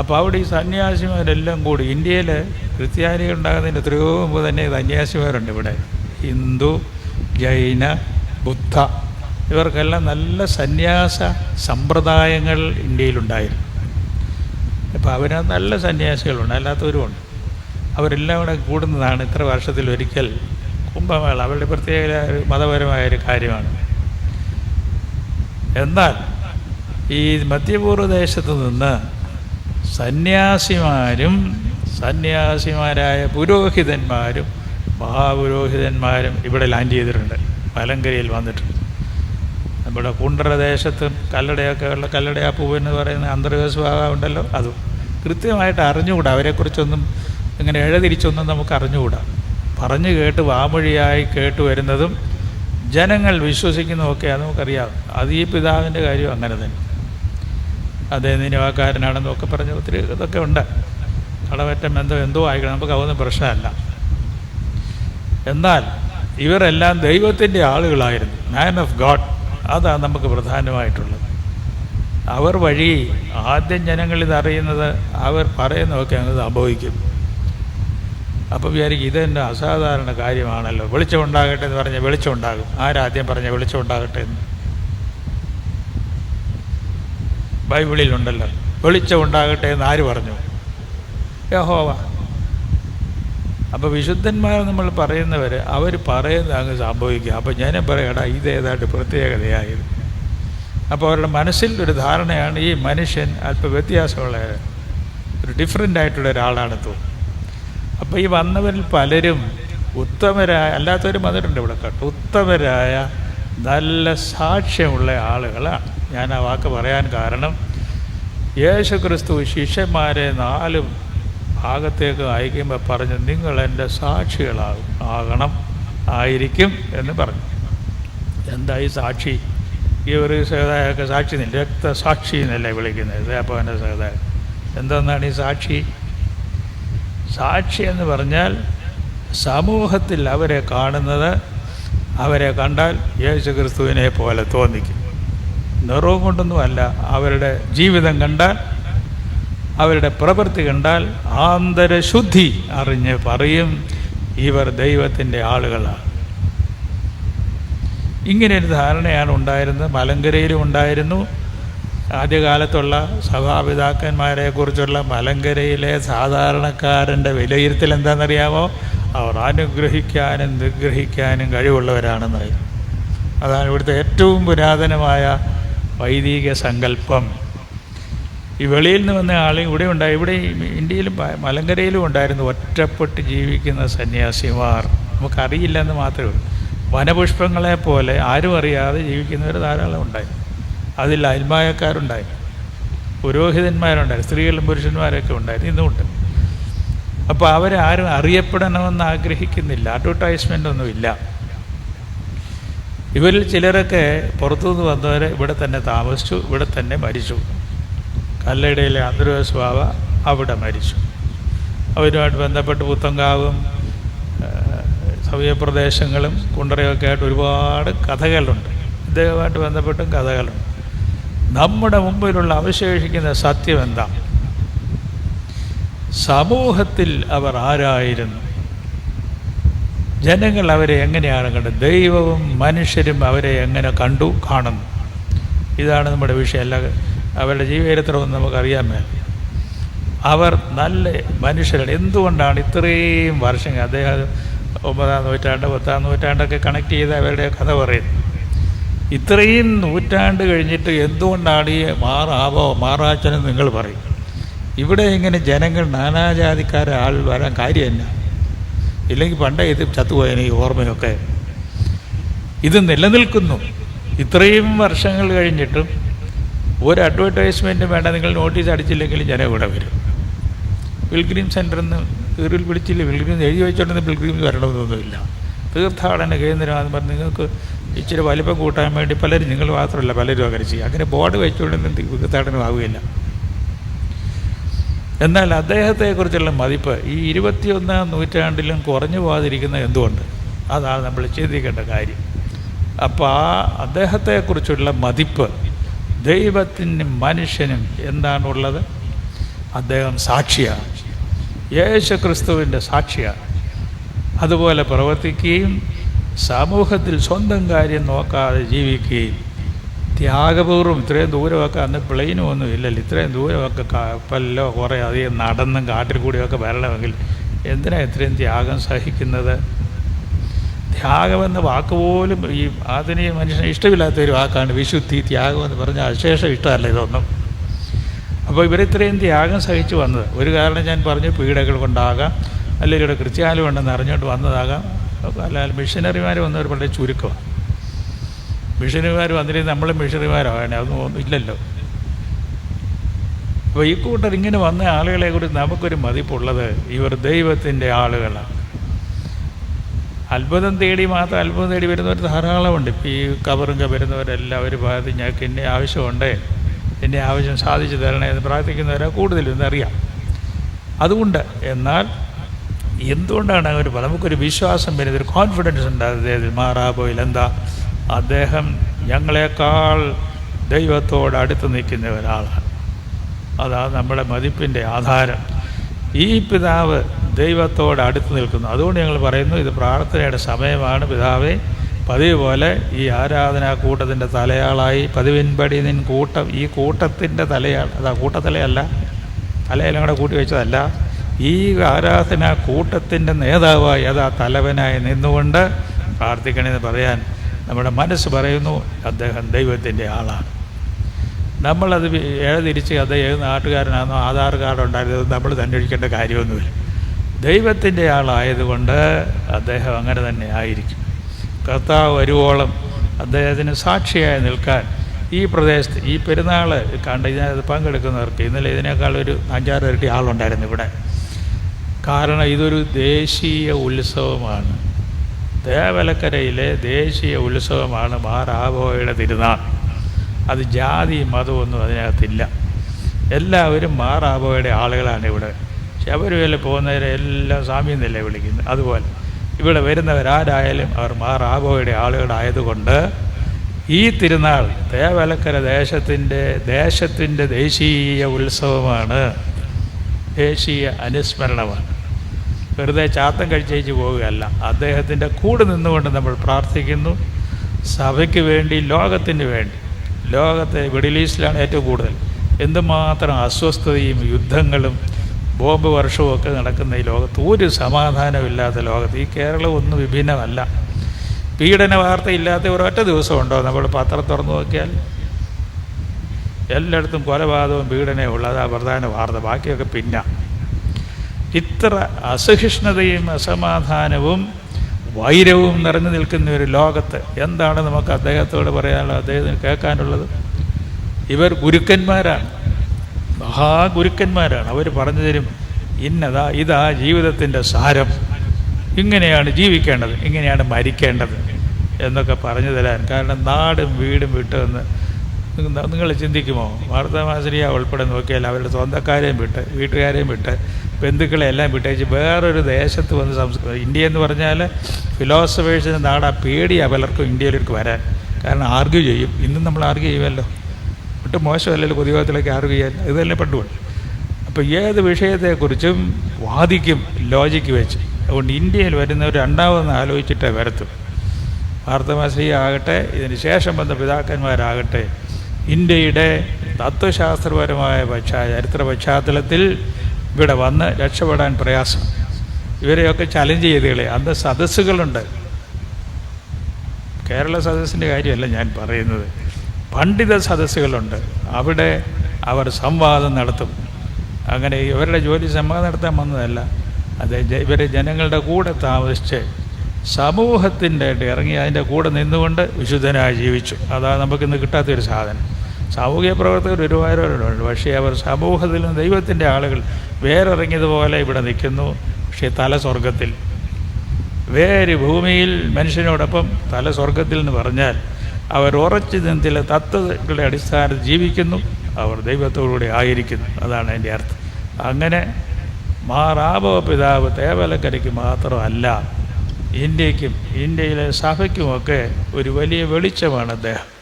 അപ്പോൾ അവിടെ ഈ സന്യാസിമാരെല്ലാം കൂടി ഇന്ത്യയിൽ ക്രിസ്ത്യാനികൾ ഉണ്ടാകുന്നതിന് എത്രയോ മുമ്പ് തന്നെ സന്യാസിമാരുണ്ട് ഇവിടെ. ഹിന്ദു ജൈന ബുദ്ധ ഇവർക്കെല്ലാം നല്ല സന്യാസ സമ്പ്രദായങ്ങൾ ഇന്ത്യയിലുണ്ടായിരുന്നു. അപ്പോൾ അവരാ നല്ല സന്യാസികളുണ്ട് അല്ലാത്തവരുമുണ്ട്. അവരെല്ലാം കൂടെ കൂടുന്നതാണ് ഇത്ര വർഷത്തിൽ ഒരിക്കൽ കുംഭമേള അവരുടെ പ്രത്യേക മതപരമായൊരു കാര്യമാണ്. എന്നാൽ ഈ മധ്യപൂർവ ദേശത്ത് നിന്ന് സന്യാസിമാരും സന്യാസിമാരായ പുരോഹിതന്മാരും മഹാപുരോഹിതന്മാരും ഇവിടെ ലാൻഡ് ചെയ്തിട്ടുണ്ട്. മലങ്കരയിൽ വന്നിട്ടുണ്ട്. നമ്മുടെ കുണ്ടറദേശത്തും കല്ലടയൊക്കെ ഉള്ള കല്ലടയാ എന്ന് പറയുന്ന അന്തർഗസ്ഭാഗം ഉണ്ടല്ലോ അതും. കൃത്യമായിട്ട് അറിഞ്ഞുകൂടാ അവരെക്കുറിച്ചൊന്നും ഇങ്ങനെ എഴുതിരിച്ചൊന്നും നമുക്ക് അറിഞ്ഞുകൂടാ. പറഞ്ഞു കേട്ട് വാമൊഴിയായി കേട്ട് വരുന്നതും ജനങ്ങൾ വിശ്വസിക്കുന്നതൊക്കെ അത് നമുക്കറിയാം. അത് ഈ പിതാവിന്റെ കാര്യം അങ്ങനെ തന്നെ. അദ്ദേഹം നിനിവാക്കാരനാണെന്നൊക്കെ പറഞ്ഞ് ഒത്തിരി ഇതൊക്കെ ഉണ്ട്. കടവറ്റം എന്തോ എന്തോ ആയിക്കണം നമുക്ക് അതൊന്നും പ്രശ്നമല്ല. എന്നാൽ ഇവരെല്ലാം ദൈവത്തിന്റെ ആളുകളായിരുന്നു. മാൻ ഓഫ് ഗാഡ് അതാണ് നമുക്ക് പ്രധാനമായിട്ടുള്ളത്. അവർ വഴി ആദ്യം ജനങ്ങൾ ഇതറിയുന്നത് അവർ പറയുന്നതൊക്കെ അങ്ങ് സംഭവിക്കും. അപ്പോൾ വിചാരിക്കും ഇതെന്നെ അസാധാരണ കാര്യമാണല്ലോ. വെളിച്ചം ഉണ്ടാകട്ടെ എന്ന് പറഞ്ഞാൽ വെളിച്ചം ഉണ്ടാകും. ആരാദ്യം പറഞ്ഞ വെളിച്ചം ഉണ്ടാകട്ടെ എന്ന്? ബൈബിളിലുണ്ടല്ലോ വെളിച്ചം ഉണ്ടാകട്ടെ എന്ന് ആര് പറഞ്ഞു? യഹോവ. അപ്പോൾ വിശുദ്ധന്മാർ നമ്മൾ പറയുന്നവർ അവർ പറയുന്നത് അങ്ങ് സംഭവിക്കുക അപ്പോൾ ഞാൻ പറയടാ ഇത് ഏതാണ്ട് പ്രത്യേകതയായത്. അപ്പോൾ അവരുടെ മനസ്സിൽ ഒരു ധാരണയാണ് ഈ മനുഷ്യൻ അല്പം വ്യത്യാസമുള്ള ഒരു ഡിഫറെന്റ് ആയിട്ടുള്ള ഒരാളാണ് തോന്നുന്നത് അപ്പോൾ ഈ വന്നവരിൽ പലരും ഉത്തമരായ അല്ലാത്തവരും വന്നിട്ടുണ്ട് ഇവിടെ കേട്ടോ. ഉത്തമരായ നല്ല സാക്ഷ്യമുള്ള ആളുകളാണ്. ഞാൻ ആ വാക്ക് പറയാൻ കാരണം യേശു ക്രിസ്തു ശിഷ്യന്മാരെ നാല് ഭാഗത്തേക്ക് അയക്കുമ്പോൾ പറഞ്ഞു നിങ്ങൾ എന്റെ സാക്ഷികളാകും ആകണം ആയിരിക്കും എന്ന് പറഞ്ഞു. എന്തായി സാക്ഷി? ഈ ഒരു സഹതായൊക്കെ സാക്ഷി നില്ല രക്തസാക്ഷി എന്നല്ലേ വിളിക്കുന്നത് ദേപ്പവന്റെ സഹതായ എന്തെന്നാണ് ഈ സാക്ഷി? സാക്ഷി എന്ന് പറഞ്ഞാൽ സമൂഹത്തിൽ അവരെ കാണുന്നത് അവരെ കണ്ടാൽ യേശു ക്രിസ്തുവിനെ പോലെ തോന്നിക്കും. നിറവും കൊണ്ടൊന്നുമല്ല അവരുടെ ജീവിതം കണ്ടാൽ അവരുടെ പ്രവൃത്തി കണ്ടാൽ ആന്തരശുദ്ധി അറിഞ്ഞ് പറയും ഇവർ ദൈവത്തിന്റെ ആളുകളാണ്. ഇങ്ങനെ ഒരു ധാരണയാണ് ഉണ്ടായിരുന്നത്. മലങ്കരയിലും ഉണ്ടായിരുന്നു. ആദ്യകാലത്തുള്ള സഭാപിതാക്കന്മാരെ കുറിച്ചുള്ള മലങ്കരയിലെ സാധാരണക്കാരന്റെ വിലയിരുത്തൽ എന്താണെന്നറിയാമോ? അവർ അനുഗ്രഹിക്കാനും നിഗ്രഹിക്കാനും കഴിവുള്ളവരാണെന്നായിരുന്നു അതാണ് ഇവിടുത്തെ ഏറ്റവും പുരാതനമായ വൈദിക സങ്കല്പം. ഈ വെളിയിൽ നിന്ന് വന്ന ആൾ ഇവിടെ ഉണ്ടായി. ഇവിടെ ഇന്ത്യയിലും മലങ്കരയിലും ഉണ്ടായിരുന്നു ഒറ്റപ്പെട്ട് ജീവിക്കുന്ന സന്യാസിമാർ നമുക്കറിയില്ല എന്ന് മാത്രമേ ഉള്ളൂ. വനപുഷ്പങ്ങളെ പോലെ ആരും അറിയാതെ ജീവിക്കുന്നവർ ധാരാളം ഉണ്ടായി. അതിൽ അൽമായക്കാരുണ്ടായി പുരോഹിതന്മാരുണ്ടായി. സ്ത്രീകളും പുരുഷന്മാരൊക്കെ ഉണ്ടായിരുന്നു. ഇന്നുമുണ്ട് അപ്പോൾ അവരാരും അറിയപ്പെടണമെന്ന് ആഗ്രഹിക്കുന്നില്ല. അഡ്വർടൈസ്മെന്റ് ഒന്നുമില്ല ഇവരിൽ ചിലരൊക്കെ പുറത്തുനിന്ന് വന്നവരെ ഇവിടെ തന്നെ താമസിച്ചു ഇവിടെ തന്നെ മരിച്ചു. കല്ലടയിലെ അന്തരസ്വാവ അവിടെ മരിച്ചു. അവരുമായിട്ട് ബന്ധപ്പെട്ട് പുത്തങ്കാവും സമീപപ്രദേശങ്ങളും കുണ്ടറയൊക്കെ ആയിട്ട് ഒരുപാട് കഥകളുണ്ട്. ഇദ്ദേഹവുമായിട്ട് ബന്ധപ്പെട്ടും കഥകളുണ്ട്. നമ്മുടെ മുമ്പിലുള്ള അവശേഷിക്കുന്ന സത്യം എന്താ? സമൂഹത്തിൽ അവർ ആരായിരുന്നു? ജനങ്ങൾ അവരെ എങ്ങനെയാണ് കണ്ടത്? ദൈവവും മനുഷ്യരും അവരെ എങ്ങനെ കണ്ടു കാണുന്നു? ഇതാണ് നമ്മുടെ വിഷയം. അല്ല അവരുടെ ജീവചരിത്രമൊന്നും നമുക്കറിയാൻ മേല അവർ നല്ല മനുഷ്യരാണ്. എന്തുകൊണ്ടാണ് ഇത്രയും വർഷങ്ങൾ അദ്ദേഹം ഒമ്പതാം നൂറ്റാണ്ട് പത്താം നൂറ്റാണ്ടൊക്കെ കണക്ട് ചെയ്ത് അവരുടെ കഥ പറയുന്നു ഇത്രയും നൂറ്റാണ്ട് കഴിഞ്ഞിട്ട് എന്തുകൊണ്ടാണ് ഈ മാറാവോ മാറാച്ചനെന്ന് നിങ്ങൾ പറയും? ഇവിടെ ഇങ്ങനെ ജനങ്ങൾ നാനാജാതിക്കാരെ ആൾ വരാൻ കാര്യമല്ല ഇല്ലെങ്കിൽ പണ്ടേ ഇത് ചത്തുപോയതിന് ഈ ഓർമ്മയൊക്കെ. ഇത് നിലനിൽക്കുന്നു. ഇത്രയും വർഷങ്ങൾ കഴിഞ്ഞിട്ടും ഒരു അഡ്വർടൈസ്മെന്റും വേണ്ട നിങ്ങൾ നോട്ടീസ് അടിച്ചില്ലെങ്കിൽ ജനം ഇവിടെ വരും? പിൽഗ്രീം സെന്ററിൽ നിന്ന് കീറിൽ വിളിച്ചില്ല? പിൽഗ്രീം എഴുതി വെച്ചോണ്ടെന്ന് പിൽഗ്രീം വരണമെന്നൊന്നുമില്ല തീർത്ഥാടന കേന്ദ്രമാണെന്ന് പറഞ്ഞ് നിങ്ങൾക്ക് ഇച്ചിരി വലിപ്പം കൂട്ടാൻ വേണ്ടി പലരും നിങ്ങൾ മാത്രമല്ല പലരും അങ്ങനെ ചെയ്യും. അങ്ങനെ ബോർഡ് വെച്ചുകൊണ്ടൊന്നും തീർത്ഥാടനം ആവുകയില്ല എന്നാൽ അദ്ദേഹത്തെക്കുറിച്ചുള്ള മതിപ്പ് ഈ ഇരുപത്തിയൊന്നാം നൂറ്റാണ്ടിലും കുറഞ്ഞു പോകാതിരിക്കുന്ന എന്തുകൊണ്ട്? അതാണ് നമ്മൾ ചിന്തിക്കേണ്ട കാര്യം. അപ്പോൾ ആ അദ്ദേഹത്തെക്കുറിച്ചുള്ള മതിപ്പ് ദൈവത്തിനും മനുഷ്യനും എന്താണുള്ളത്? അദ്ദേഹം സാക്ഷിയാണ്. യേശു ക്രിസ്തുവിന്റെ സാക്ഷിയാണ്. അതുപോലെ പ്രവർത്തിക്കുകയും സമൂഹത്തിൽ സ്വന്തം കാര്യം നോക്കാതെ ജീവിക്കുകയും ത്യാഗപൂർവം ഇത്രയും ദൂരമൊക്കെ അന്ന് പ്ലെയിനും ഒന്നും ഇല്ലല്ലോ. ഇത്രയും ദൂരമൊക്കെ കപ്പലിലോ കുറേ അധികം നടന്നും കാട്ടിൽ കൂടിയൊക്കെ വരണമെങ്കിൽ എന്തിനാണ് ഇത്രയും ത്യാഗം സഹിക്കുന്നത്? ത്യാഗമെന്ന വാക്ക് പോലും ഈ ആധുനിക മനുഷ്യന് ഇഷ്ടമില്ലാത്ത ഒരു വാക്കാണ് വിശുദ്ധി ത്യാഗം എന്ന് പറഞ്ഞാൽ അശേഷം ഇഷ്ടമല്ല ഇതൊന്നും. അപ്പോൾ ഇവരിത്രയും ത്യാഗം സഹിച്ചു വന്നത്. ഒരു കാരണം ഞാൻ പറഞ്ഞു പീഡകൾ കൊണ്ടാകാം അല്ലെങ്കിൽ ഇവിടെ ക്രിസ്ത്യാനി ഉണ്ടെന്ന് അറിഞ്ഞുകൊണ്ട് വന്നതാകാം. അല്ല മിഷനറിമാർ വന്നവർ വളരെ ചുരുക്കമാണ്. മിഷനറിമാർ വന്നില്ലെങ്കിൽ നമ്മൾ മിഷനറിമാരാകണേ അതൊന്നും ഇല്ലല്ലോ. അപ്പോൾ ഈ കൂട്ടർ ഇങ്ങനെ വന്ന ആളുകളെ കുറിച്ച് നമുക്കൊരു മതിപ്പുള്ളത് ഇവർ ദൈവത്തിന്റെ ആളുകളാണ്. അത്ഭുതം തേടി മാത്രം അത്ഭുതം തേടി വരുന്നവർ ധാരാളമുണ്ട്. ഇപ്പോൾ ഈ കബറുങ്ക ഒരു ഭാഗത്ത് ഞങ്ങൾക്ക് എന്നെ ആവശ്യമുണ്ട്. എന്റെ ആവശ്യം സാധിച്ചു തരണേ എന്ന് പ്രാർത്ഥിക്കുന്നവരാ കൂടുതലും എന്നറിയാം അതുകൊണ്ട് എന്നാൽ എന്തുകൊണ്ടാണ് അവർ നമുക്കൊരു വിശ്വാസം വരുന്നത് ഒരു കോൺഫിഡൻസ് ഉണ്ട്. അദ്ദേഹത്തിൽ മാറാബോയിൽ എന്താ? അദ്ദേഹം ഞങ്ങളെക്കാൾ ദൈവത്തോട് അടുത്ത് നിൽക്കുന്ന ഒരാളാണ്. അതാണ് നമ്മുടെ മതിപ്പിന്റെ ആധാരം. ഈ പിതാവ് ദൈവത്തോട് അടുത്ത് നിൽക്കുന്നു. അതുകൊണ്ട് ഞങ്ങൾ പറയുന്നു ഇത് പ്രാർത്ഥനയുടെ സമയമാണ്. പിതാവേ പതിവ് പോലെ ഈ ആരാധനാ കൂട്ടത്തിന്റെ തലയാളായി പതിവിൻപടി നിൻ കൂട്ടം ഈ കൂട്ടത്തിന്റെ തലയാൾ അതാ കൂട്ടത്തലയല്ല തലയെല്ലാം കൂടെ കൂട്ടി വെച്ചതല്ല ഈ ആരാധനാ കൂട്ടത്തിന്റെ നേതാവായി അത് ആ തലവനായി നിന്നുകൊണ്ട് പ്രാർത്ഥിക്കണമെന്ന് പറയാൻ നമ്മുടെ മനസ്സ് പറയുന്നു അദ്ദേഹം ദൈവത്തിന്റെ ആളാണ്. നമ്മളത് ഏതിരിച്ച് ഏത് നാട്ടുകാരനാണെന്നോ ആധാർ കാർഡ് ഉണ്ടായിരുന്നത് നമ്മൾ തന്നെ ഒഴിക്കേണ്ട കാര്യമൊന്നുമില്ല. ദൈവത്തിന്റെ ആളായതുകൊണ്ട് അദ്ദേഹം അങ്ങനെ തന്നെ ആയിരിക്കും. കർത്താവ് വരുവോളം അദ്ദേഹത്തിന് സാക്ഷിയായി നിൽക്കാൻ ഈ പ്രദേശത്ത് ഈ പെരുന്നാൾ കണ്ട് ഇതിനകത്ത് പങ്കെടുക്കുന്നവർക്ക് ഇന്നലെ ഇതിനേക്കാൾ ഒരു അഞ്ചാറ് ഇരട്ടി ആളുണ്ടായിരുന്നു ഇവിടെ. കാരണം ഇതൊരു ദേശീയ ഉത്സവമാണ്. ദേവലക്കരയിലെ ദേശീയ ഉത്സവമാണ് മാറാബോയുടെ തിരുനാൾ. അത് ജാതി മതമൊന്നും അതിനകത്തില്ല. എല്ലാവരും മാറാബോയുടെ ആളുകളാണ് ഇവിടെ. ശബരിമല പോകുന്നവരെ എല്ലാം സ്വാമി എന്നല്ലേ വിളിക്കുന്നത് അതുപോലെ ഇവിടെ വരുന്നവരാരായാലും അവർ മാറാബോയുടെ ആളുകളായതുകൊണ്ട് ഈ തിരുനാൾ ദേവലക്കര ദേശത്തിന്റെ ദേശത്തിന്റെ ദേശീയ ഉത്സവമാണ്. ദേശീയ അനുസ്മരണമാണ്. വെറുതെ ചാത്തം കഴിച്ചേച്ച് പോവുകയല്ല. അദ്ദേഹത്തിന്റെ കൂടെ നിന്നുകൊണ്ട് നമ്മൾ പ്രാർത്ഥിക്കുന്നു. സഭയ്ക്ക് വേണ്ടി ലോകത്തിന് വേണ്ടി. ലോകത്തെ മിഡിൽ ഈസ്റ്റിലാണ് ഏറ്റവും കൂടുതൽ. എന്തുമാത്രം അസ്വസ്ഥതയും യുദ്ധങ്ങളും ബോംബ് വർഷവും ഒക്കെ നടക്കുന്ന ഈ ലോകത്ത് ഒരു സമാധാനമില്ലാത്ത ലോകത്ത്. ഈ കേരളം ഒന്നും വിഭിന്നമല്ല. പീഡന വാർത്തയില്ലാത്ത ഒരൊറ്റ ദിവസമുണ്ടോ? നമ്മൾ പത്രം തുറന്നു നോക്കിയാൽ എല്ലായിടത്തും കൊലപാതകവും പീഡനവും ഉള്ള അതാ പ്രധാന വാർത്ത. ബാക്കിയൊക്കെ പിന്നെ. ഇത്ര അസഹിഷ്ണുതയും അസമാധാനവും വൈരവും നിറഞ്ഞു നിൽക്കുന്ന ഒരു ലോകത്ത് എന്താണ് നമുക്ക് അദ്ദേഹത്തോട് പറയാനുള്ളത് അദ്ദേഹത്തിന് കേൾക്കാനുള്ളത്? ഇവർ ഗുരുക്കന്മാരാണ്. മഹാഗുരുക്കന്മാരാണ്. അവർ പറഞ്ഞു തരും ഇന്നതാ ഇതാ ജീവിതത്തിന്റെ സാരം. ഇങ്ങനെയാണ് ജീവിക്കേണ്ടത് ഇങ്ങനെയാണ് മരിക്കേണ്ടത് എന്നൊക്കെ പറഞ്ഞു തരാൻ. കാരണം നാടും വീടും വിട്ട് എന്ന് നിങ്ങൾ ചിന്തിക്കുമോ? വാർത്താമാസിരിയ ഉൾപ്പെടെ നോക്കിയാൽ അവരുടെ സ്വന്തക്കാരെയും വിട്ട് വീട്ടുകാരെയും വിട്ട് ബന്ധുക്കളെ എല്ലാം വിട്ടേച്ച് വേറൊരു ദേശത്ത് വന്ന് സംസ്കൃതം ഇന്ത്യ എന്ന് പറഞ്ഞാൽ ഫിലോസഫേഴ്സിന്റെ നാടാ പേടിയാണ് പലർക്കും ഇന്ത്യയിലേക്ക് വരാൻ. കാരണം ആർഗ്യൂ ചെയ്യും. ഇന്നും നമ്മൾ ആർഗ്യൂ ചെയ്യുമല്ലോ. ഒട്ടും മോശമല്ലല്ലോ പൊതുയോഗത്തിലേക്ക് ചെയ്യാൻ ഇത് തന്നെ പണ്ടുകൊണ്ട് അപ്പോൾ ഏത് വിഷയത്തെക്കുറിച്ചും വാദിക്കും ലോജിക്ക് വെച്ച്. അതുകൊണ്ട് ഇന്ത്യയിൽ വരുന്നവർ രണ്ടാമതെന്ന് ആലോചിച്ചിട്ടേ വരത്തും വാർത്തമാശ്രീ ആകട്ടെ ഇതിന് ശേഷം വന്ന പിതാക്കന്മാരാകട്ടെ ഇന്ത്യയുടെ തത്വശാസ്ത്രപരമായ പശ്ചാ ചരിത്ര പശ്ചാത്തലത്തിൽ ഇവിടെ വന്ന് രക്ഷപ്പെടാൻ പ്രയാസം. ഇവരെയൊക്കെ ചലഞ്ച് ചെയ്തുകളെ അന്ന് സദസ്സുകളുണ്ട്. കേരള സദസ്സിന്റെ കാര്യമല്ല ഞാൻ പറയുന്നത്. പണ്ഡിത സദസ്സുകളുണ്ട്. അവിടെ അവർ സംവാദം നടത്തും. അങ്ങനെ ഇവരുടെ ജോലി സംവാദം നടത്താൻ വന്നതല്ല. അത് ഇവർ ജനങ്ങളുടെ കൂടെ താമസിച്ച് സമൂഹത്തിന്റെ ഇറങ്ങി അതിന്റെ കൂടെ നിന്നുകൊണ്ട് വിശുദ്ധനായി ജീവിച്ചു. അതാണ് നമുക്കിന്ന് കിട്ടാത്തൊരു സാധനം. സാമൂഹിക പ്രവർത്തകർ ഒരുപാടുണ്ട് പക്ഷേ അവർ സമൂഹത്തിൽ നിന്ന് ദൈവത്തിന്റെ ആളുകൾ വേറിറങ്ങിയതുപോലെ ഇവിടെ നിൽക്കുന്നു. പക്ഷേ തല സ്വർഗത്തിൽ വേര് ഭൂമിയിൽ മനുഷ്യനോടൊപ്പം തല സ്വർഗത്തിൽ എന്ന് പറഞ്ഞാൽ അവർ ഉറച്ചു ചില തത്വങ്ങളുടെ അടിസ്ഥാനത്തിൽ ജീവിക്കുന്നു. അവർ ദൈവത്തോടുകൂടി ആയിരിക്കുന്നു. അതാണ് അതിന്റെ അർത്ഥം. അങ്ങനെ മാറാബോ പിതാവ് തേവലക്കരയ്ക്ക് മാത്രമല്ല ഇന്ത്യക്കും ഇന്ത്യയിലെ സഭയ്ക്കുമൊക്കെ ഒരു വലിയ വെളിച്ചമാണ് അദ്ദേഹം.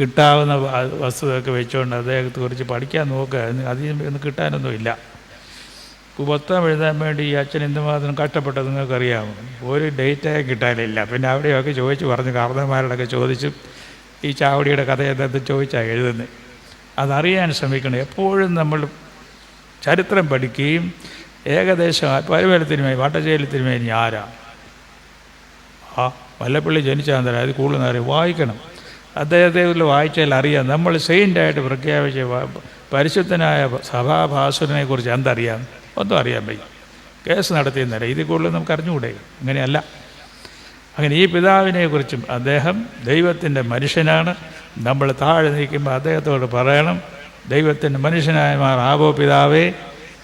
കിട്ടാവുന്ന വസ്തുതയൊക്കെ വെച്ചുകൊണ്ട് അദ്ദേഹത്തെ കുറിച്ച് പഠിക്കാൻ നോക്കുക. അതിൽ നിന്ന് കിട്ടാനൊന്നുമില്ല. പുസ്തകം എഴുതാൻ വേണ്ടി ഈ അച്ഛൻ എന്തുമാത്രം കഷ്ടപ്പെട്ടത് നിങ്ങൾക്കറിയാമോ? ഒരു ഡേറ്റായും കിട്ടാനില്ല. പിന്നെ അവിടെയൊക്കെ ചോദിച്ച് പറഞ്ഞു കാർന്നന്മാരോടൊക്കെ ചോദിച്ചു ഈ ചാവടിയുടെ കഥ എന്തെന്ന് ചോദിച്ചാൽ എഴുതുന്നത് അതറിയാൻ ശ്രമിക്കണം. എപ്പോഴും നമ്മൾ ചരിത്രം പഠിക്കുകയും ഏകദേശം പരുവലത്തിനുമേ തിരുമേനി ആരാ? ആ വല്ലപ്പള്ളി ജനിച്ചാന്തര അത് കൂടുതൽ അറിയാം വായിക്കണം. അദ്ദേഹത്തെ വായിച്ചാൽ അറിയാം. നമ്മൾ സെയിന്റായിട്ട് പ്രഖ്യാപിച്ച പരിശുദ്ധനായ സഭാഭാസുരനെ കുറിച്ച് എന്തറിയാം? ഒന്നും അറിയാൻ വയ്യ. കേസ് നടത്തിയെന്നല്ല ഇതിൽ കൂടുതൽ നമുക്ക് അറിഞ്ഞുകൂടെ? അങ്ങനെയല്ല അങ്ങനെ ഈ പിതാവിനെക്കുറിച്ചും അദ്ദേഹം ദൈവത്തിന്റെ മനുഷ്യനാണ്. നമ്മൾ താഴെ നിൽക്കുമ്പോൾ അദ്ദേഹത്തോട് പറയണം ദൈവത്തിന്റെ മനുഷ്യനായ മാർ പിതാവേ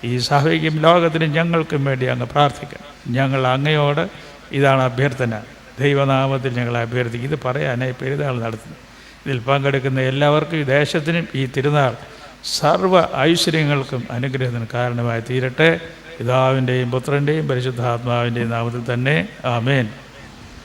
ഈ സഭയ്ക്കും ലോകത്തിനും ഞങ്ങൾക്കും വേണ്ടി അങ്ങ് പ്രാർത്ഥിക്കണം ഞങ്ങൾ അങ്ങയോട് ഇതാണ് അഭ്യർത്ഥന. ദൈവനാമത്തിൽ ഞങ്ങൾ അഭ്യർത്ഥിക്കും. ഇത് പറയാനായി പെരുന്നാൾ നടത്തുന്നു. ഇതിൽ പങ്കെടുക്കുന്ന എല്ലാവർക്കും ഈ ദേശത്തിനും ഈ തിരുനാൾ സർവ ഐശ്വര്യങ്ങൾക്കും അനുഗ്രഹത്തിന് കാരണമായി തീരട്ടെ. പിതാവിന്റെയും പുത്രന്റെയും പരിശുദ്ധാത്മാവിന്റെയും നാമത്തിൽ തന്നെ. ആമേൻ.